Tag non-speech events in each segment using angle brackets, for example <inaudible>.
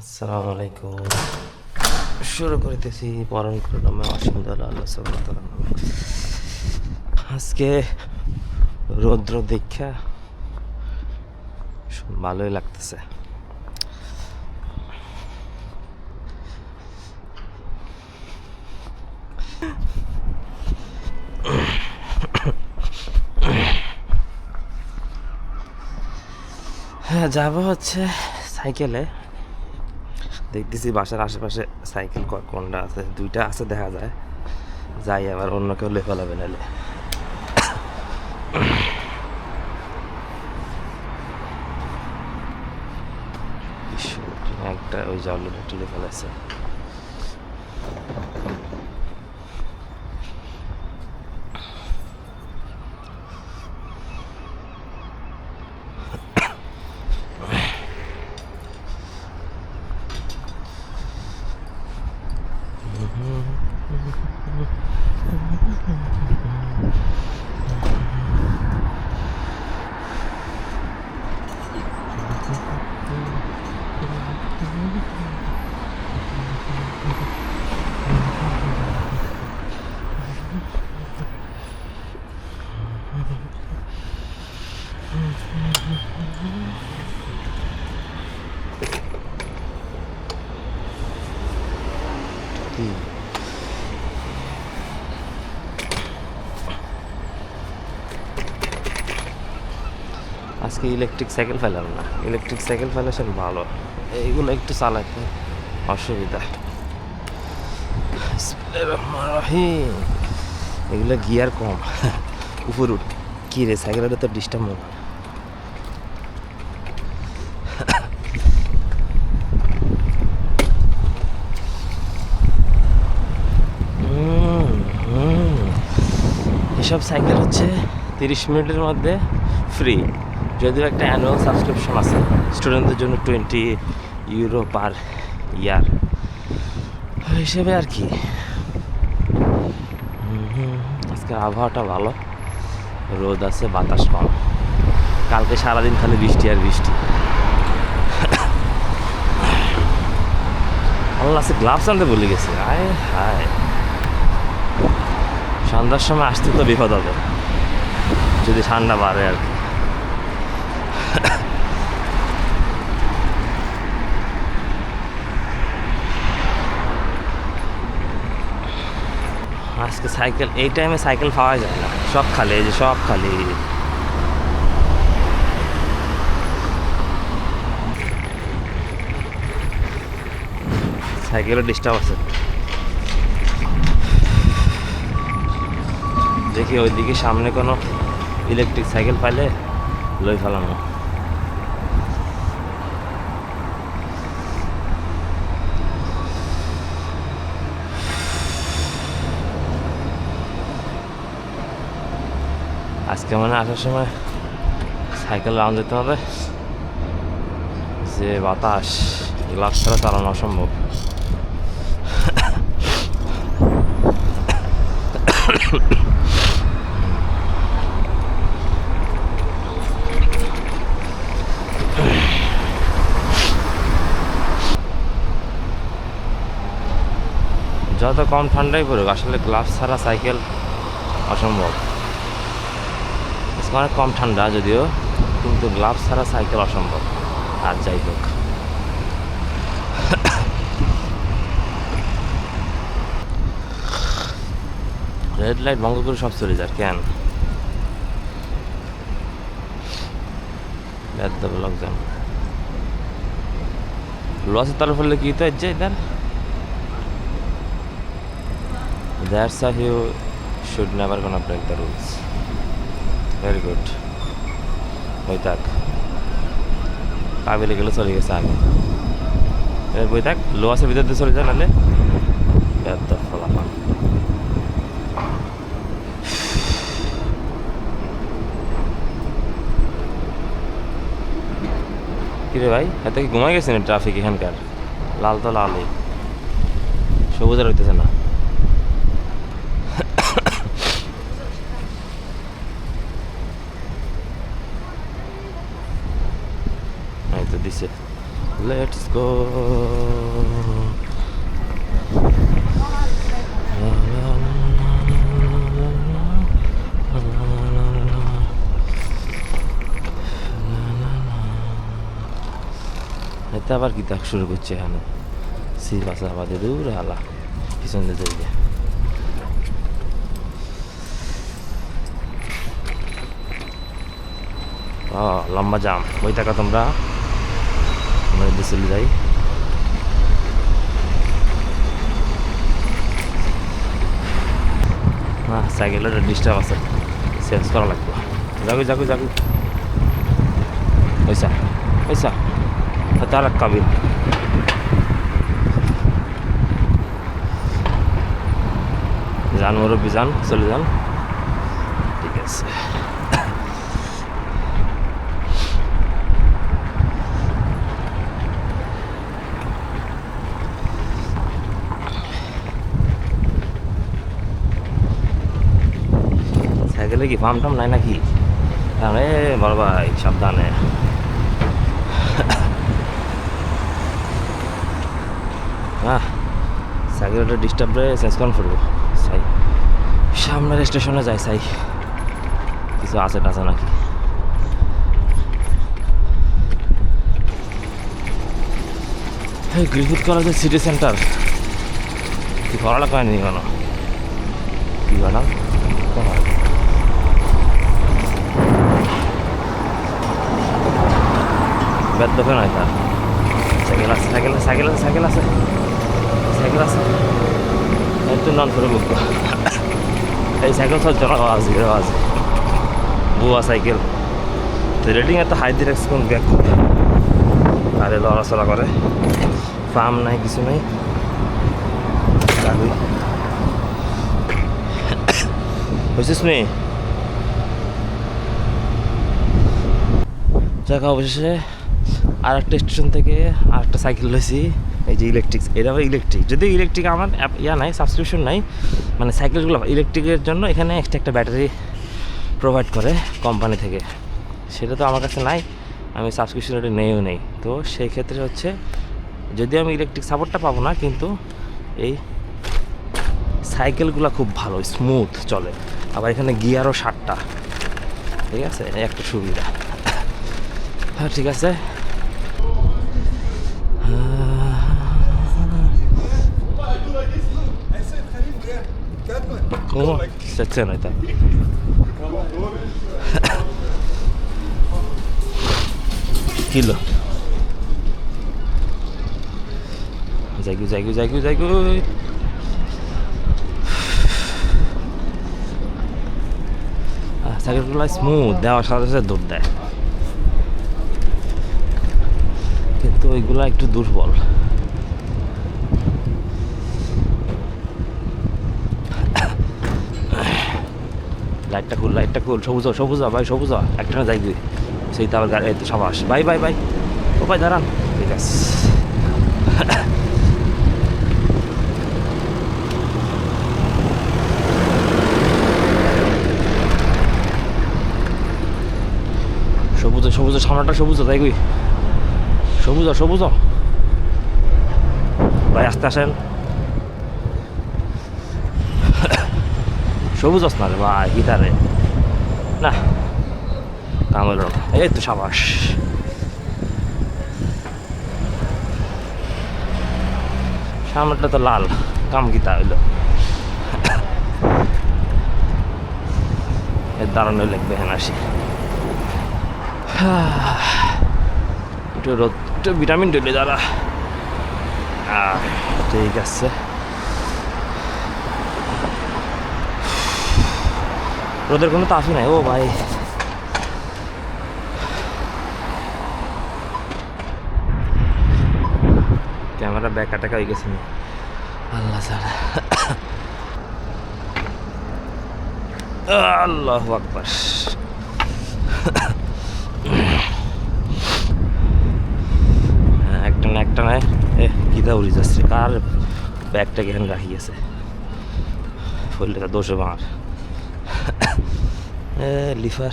আসসালামু আলাইকুম। শুরু করিতেছি পরম নামে অসুন্দর আল্লাহ আজকে রৌদ্র দীক্ষা ভালোই লাগতেছে। হ্যাঁ যাব হচ্ছে সাইকেলে। দেখতেছি বাসার আশেপাশে সাইকেল কোনটা আছে, দুইটা আছে দেখা যায়। যাই আবার অন্য কেউ লে ফেলাবে নাহলে। <coughs> একটা ওই জাল তুলে ফেলেছে কি আজকে ইলেকট্রিক সাইকেল ফেলাম না। ইলেকট্রিক সাইকেল ফেলেছেন ভালো। এইগুলো একটু চালাতে অসুবিধা। এগুলো গিয়ার কম। উপর উঠ। কী রে সাইকেলের তো ডিস্টার্ব হুম। এসব সাইকেল হচ্ছে তিরিশ মিনিটের মধ্যে ফ্রি যদিও একটা অ্যানুয়াল সাবস্ক্রিপশন আছে স্টুডেন্টদের জন্য টোয়েন্টি ইউরো পার ইয়ার হিসেবে আর কি। আজকের আবহাওয়াটা ভালো, রোদ আছে, বাতাস কম। কালকে সারাদিন খালি বৃষ্টি আর বৃষ্টি। আল্লাহ আছে গ্লাভস আনতে ভুলে গেছে। আয় হায়। সন্ধ্যার সময় আসতে তো বিপদ হবে, যদি ঠান্ডা বাড়ে আর কি। আজকে সাইকেল, এই টাইমে সাইকেল পাওয়া যায় না। সব খালি, এই যে সব খালি। সাইকেলও ডিস্টার্ব আছে। দেখি ওইদিকে সামনে কোনো ইলেকট্রিক সাইকেল পাইলে লই ফেলানো আজকে মানে আসার সময় সাইকেল রাউন্ড যেতে হবে। যে বাতাস, গ্লাস ছাড়া চালানো অসম্ভব। যত কম ঠান্ডাই পড়ুক, আসলে গ্লাভস ছাড়া সাইকেল অসম্ভব। অনেক কম ঠান্ডা যদিও, কিন্তু গ্লাভস ছাড়া সাইকেল অসম্ভব আর যাই হোক। রেড লাইট বন্ধ করে সব চলে যায়, কেন? লোকজন লসের তরফ হলে কি তো যে দেন। That's how you should never gonna break the rules. Very good. বই থাক। কাবিলে গেলে চলে গেছে আগে। এর বই থাক, লো আছে, ভিতর দিয়ে চলে যায় নাহলে ফলাফল কিরে ভাই, এত কি ঘুমাই গেছে গেছেন ট্রাফিক এখানকার? লাল তো লালই। সবুজের হইতেছে না এই তো দিছে গো এতে আবার কি দেখ শুরু করছে এখানে? সি বাসা আমাদের দূর, আলা, পিছন দিয়ে লম্বা জাম। ওই টাকা তোমরা? এদিকে চলে না সাইকেলের ডিস্টার্ব আছে চেঞ্জ করা লাগবে যাগো যাগো যাগো পয়সা পয়সা তার কাবিল যান মুরব্বী চলে যান ঠিক আছে সাইকেলে কি ফার্ম টাম নাই নাকি? আরে বড় ভাই, সাবধানে। হ্যাঁ সাইকেলটা ডিস্টার্ব রে চেঞ্জ করান ফেলব সাই, সামনের স্টেশনে যাই সাই। কিছু আছে টাছে নাকি? এই গ্রিফিথ কলেজের সিটি সেন্টার কি পড়ালেখা হয়নি কেন কি ম্যাডাম বেদ দোকান হয় তার। সাইকেল আছে, সাইকেল সাইকেল আছে সাইকেল আছে। সাইকেল আছে। একটু নন করে বুক এই সাইকেল চলছে না আওয়াজ আওয়াজ বুয়া সাইকেল। তো রেটিং হাই রাখছি কোন ব্যাগ আরে লড়াচড়া করে ফার্ম নাই, কিছু নাই। বুঝছিস নি? যাক অবশেষে আর একটা স্টেশন থেকে আর একটা সাইকেল লইছি। এই যে ইলেকট্রিক এটা আবার ইলেকট্রিক যদি ইলেকট্রিক আমার ইয়া নাই সাবস্ক্রিপশন নাই মানে সাইকেলগুলো ইলেকট্রিকের জন্য এখানে এক্সট্রা একটা ব্যাটারি প্রোভাইড করে কোম্পানি থেকে। সেটা তো আমার কাছে নাই, আমি সাবস্ক্রিপশন এটা নেইও নেই। তো সেই ক্ষেত্রে হচ্ছে যদি আমি ইলেকট্রিক সাপোর্টটা পাবো না, কিন্তু এই সাইকেলগুলো খুব ভালো স্মুথ চলে। আবার এখানে গিয়ারও সাতটা ঠিক আছে? একটা সুবিধা। হ্যাঁ ঠিক আছে। Se cena y tal. Kilo যাইগু যাইগু যাইগু যাইগু সাইকেলগুলো স্মুথ দেওয়ার সাথে সাথে দৌড় দেয় কিন্তু ওইগুলো একটু দুর্বল লাইটটা খুল লাইটটা খুল, সবুজ সবুজ ভাই, সবুজ। একটা যাই তুই সেই তো আবার গাড়ি তো বাই বাই বাই। ও ভাই, দাঁড়ান। ঠিক আছে। সবুজ সবুজ সামনেটা সবুজ তাই কই সবুজ সবুজ। ভাই, আসতে আসেন। সবুজ না রে ভাই, গিটারে? না, কাম হলো এই তো সাবাস। সামনেটা তো লাল, কাম গীতা হইল। এর দাঁড়ানো লিখবে হ্যাঁ আসি। একটু রোদ, একটু ভিটামিন ডেলে দাঁড়া। ঠিক আছে। রোদের কোনো তাফি নাই ও ভাই। ক্যামেরা ব্যাকা টাকা হয়ে গেছে। আল্লাহ স্যার। আল্লাহ আকবার। হ্যাঁ, একটা না একটা নয় এ কিতা উড়ি যাচ্ছে? কার ব্যাগটা এখানে রাখি গেছে ফলটা দোষে মার লিফার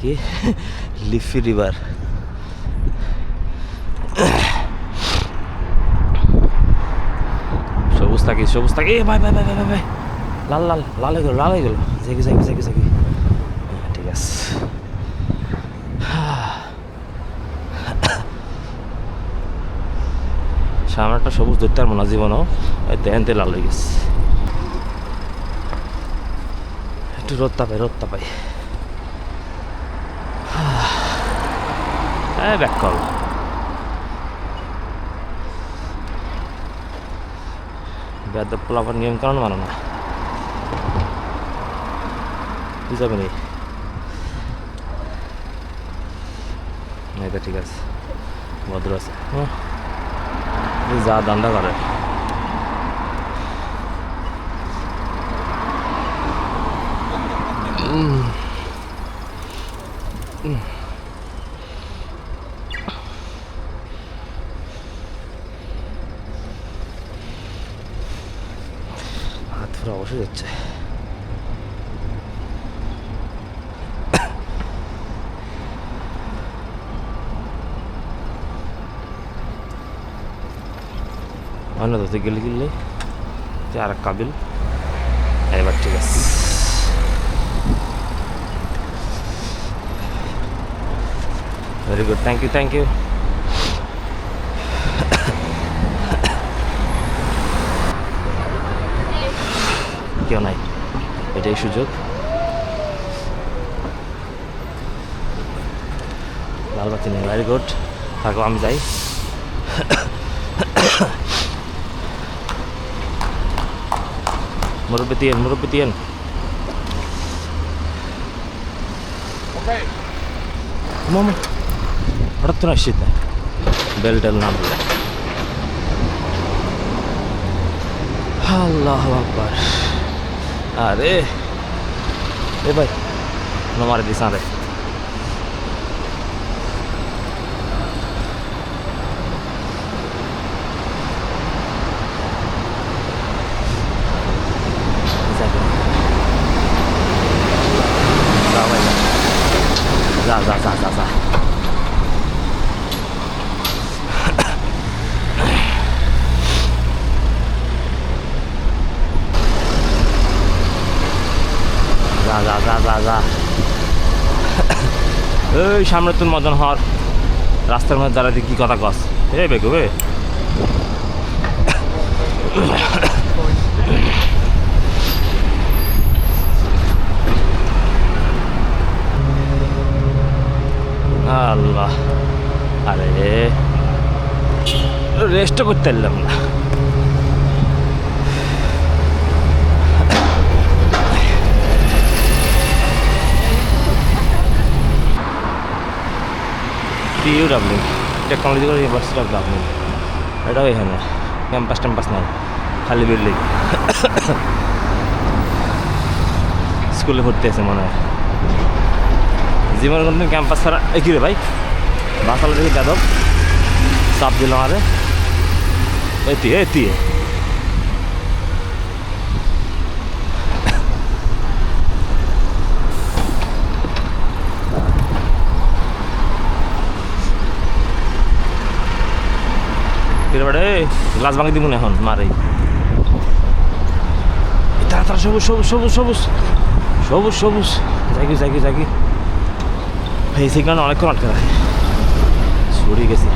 কি? লিফি রিভার সবুজ থাকি সবুজ থাকি। ভাই ভাই ভাই ভাই ভাই লাল লাল লাল হয়ে গেল, লাল হয়ে গেল। ঝেঁকি ঝেঁকি ঝেঁকি ঝেঁকি। ঠিক আছে। সামনেটা সবুজ দৈত্যার মনে জীবনও। তেহেনতে লাল হয়ে গেছে। একটু রোদ তাপাই রোদ তাপাই। <sighs> হ্যাঁ ব্যাক কল। বেদ পোলাপার নিয়ম কারণ মানো না। যাবে নি, এটা ঠিক আছে। ভদ্র আছে। যা দান্ডা করে। হাত অবশ্যই যাচ্ছে। অন্য তো গেলে গেলে আর কাবিল? এবার ঠিক আছে। Very good thank you thank you কেউ নাই। এটাই সুযোগ। লাল বাতি নেই। ভেরি গুড থাকো, আমি যাই। মুরব্বী তিয়েন মুরব্বী তিয়েন। মামা হঠাৎ করে আসছি তাই বেল টেল না বলে আল্লাহ আকবার। আরে এ ভাই। নমারে দিস রে যা ভাই যা যা যা যা যা যা যা এই সামনে তোর মদন হর রাস্তার মধ্যে দাঁড়াতে কি কথা কস? এ বেগু বে আল্লাহ। আরে রেস্টও করতে পারলাম না। TU Dublin Technological University of Dublin এটাও এখানে ক্যাম্পাস ট্যাম্পাস নাই, খালি বিল্ডিং স্কুলে ভর্তি আছে মনে হয়। জীবনের কোনো ক্যাম্পাস ছাড়া কি রে ভাই? বাসাল দেখি যাদব? চাপ দিল আরে এটি এতি বাড়ে গ্লাস ভাঙি দিব এখন, মারে তাড়াতাড়ি সবুজ সবুজ সবুজ সবুজ। সবুজ সবুজ। জাগি জাগি জাগি। এই সিগন্যাল অনেকক্ষণ আটকে রাখে। সরিয়ে গেছি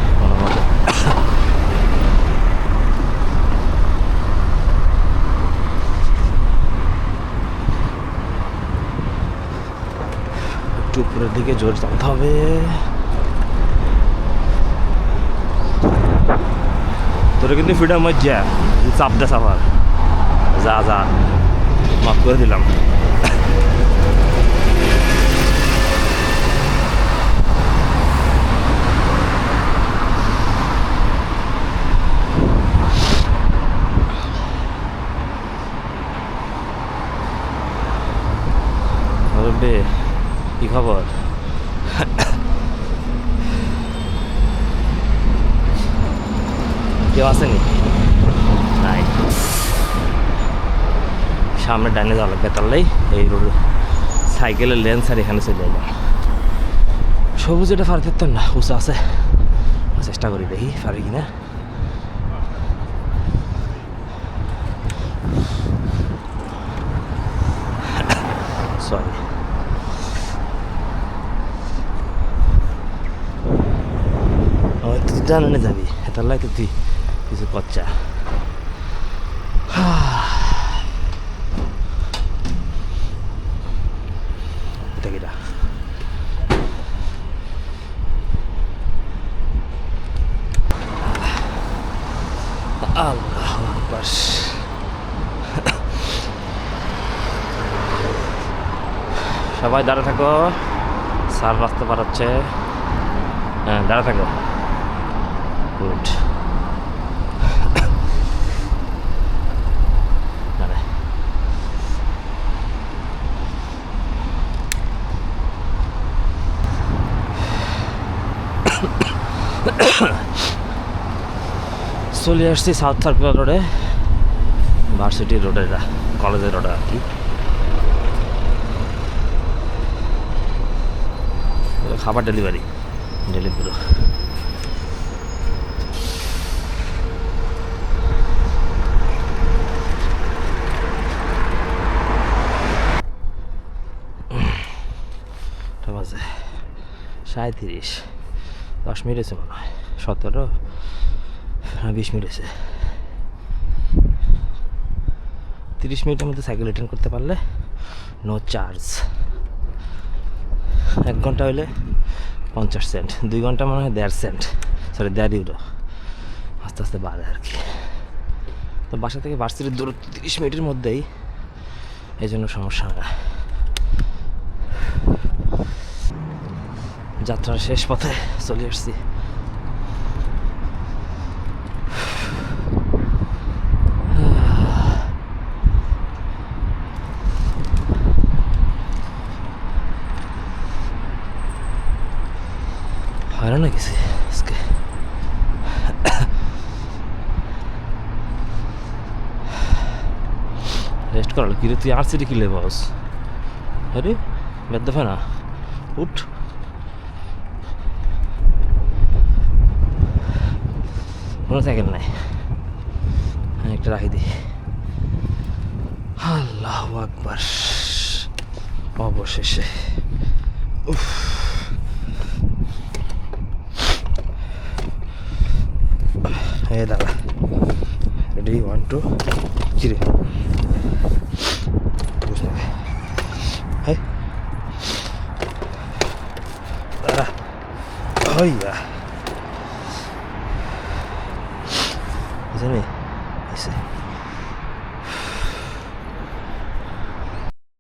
একটু উপরের দিকে জোর চালাতে হবে। তোর কিন্তু ফ্রিডম হচ্ছে চাপ দে সাফার যা যা। মাফ করে দিলাম। কি খবর কেউ নাই। সামনে ডাইনে যাওয়া লাগবে তাহলেই এই রোড সাইকেলের লেন্স আর এখানে চলে এলাম সবুজ এটা ফার করতাম না, উঁচু আছে। চেষ্টা করি দেখি ফারি কিনা। সরি তুই জানানে যাবি এটা লাগে তুই কিছু আকবার। সবাই দাঁড়া থাকো। স্যার রাস্তা পারাচ্ছে হ্যাঁ দাঁড়া থাকো। গুড দাঁড়া চলে আসছি সাউথ সার্কুলার রোডে ভার্সিটি রোডে কলেজের রোডে আর কি। খাবার ডেলিভারি ডেলিভারি আছে সাঁত্রিশ দশ মিনিট হয়েছে মনে হয়, সতেরো। বিশ মিনিট হয়েছে তিরিশ মিনিটের মধ্যে সাইকেল রিটার্ন করতে পারলে নো চার্জ এক ঘণ্টা হইলে পঞ্চাশ সেন্ট দুই ঘণ্টা মনে হয় দেড় সেন্ট সরি দেড় ইউরো আস্তে আস্তে বাড়ে আর কি। তো বাসা থেকে ভার্সিটির দূরত্ব তিরিশ মিনিটের মধ্যেই এই জন্য সমস্যা না। যাত্রার শেষ পথে চলে আসছি হয়রান হয়ে গেছি আজকে রেস্ট করাল কি রে, তুই আর সিটি কিলে বস আরে বেদ দফা না। উঠ। কোনো সাইকেল নাই। একটা রাখি দিই। আল্লাহ আকবার। অবশেষে। এই দাঁড়া। Ready one two Ubus na. Ay. Tara. Ay. Ah. Isa na eh.